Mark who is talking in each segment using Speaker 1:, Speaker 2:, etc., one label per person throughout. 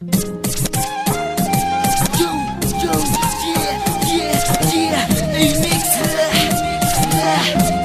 Speaker 1: Yo, yo, yeah, yeah, yeah,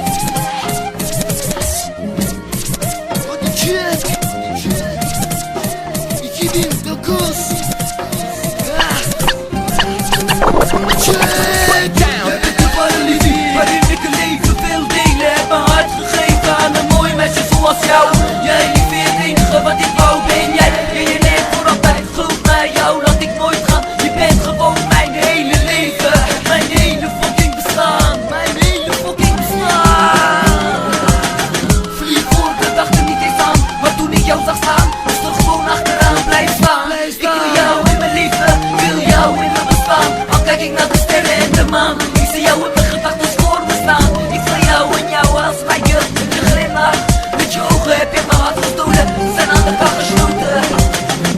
Speaker 2: Ik naar de sterren de Ik zie jou in mijn gedachten voor me staan. Ik zie jou en jou als mijn jeugd. Met je glimlach, met je ogen heb je mijn hart gestolen. Ze zijn aan elkaar gesloten.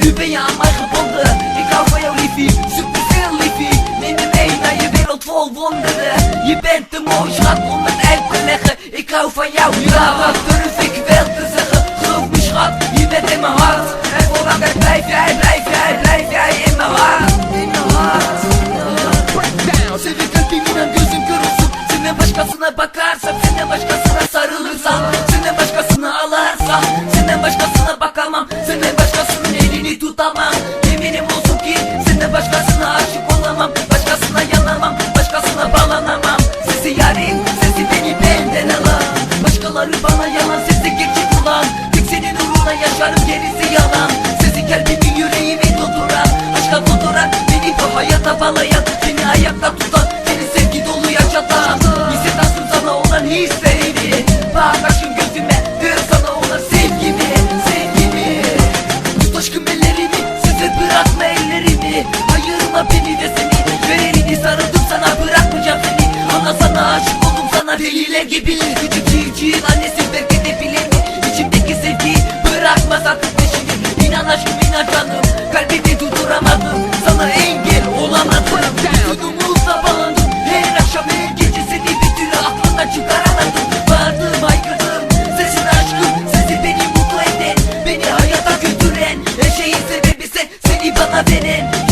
Speaker 2: Nu ben je aan mij gebonden. Ik hou van jou liefie, super veel liefie. Neem me mee naar je wereld vol wonderen. Je bent te mooi schat om het uit te leggen. Ik hou van jou, ja wat durf ik wel te zeggen. Geloof me schat, je bent in mijn hart. En voor altijd blijf jij, blijf Senin başkasına bakarsam Senin başkasına sarılırsam Senin başkasına alarsam Senin başkasına bakamam Senin başkasının elini tutamam. Yeminim olsun ki Senin başkasına aşık olamam Başkasına yanamam Başkasına bağlanamam. Sesi yarim Sesi beni benden alan Başkaları bana yalan Sesi gerçek olan Tek senin uğruna yaşarım gerisi yalan deliler gibi Küçük çiftçiğin annesi belki de bilir mi? İçimdeki sevgiyi bırakmaz artık peşini İnan aşkım inan canım. Kalbimi durduramadım. Sana engel olamadım. Vücudumuzla bağlandım Her akşam her gece seni bir türlü aklımdan çıkaramadım. Bağırdım haykırdım. Sesin aşkım Sesi beni mutlu eden Beni hayata götüren Her şeyin sebebi sen Seni bana veren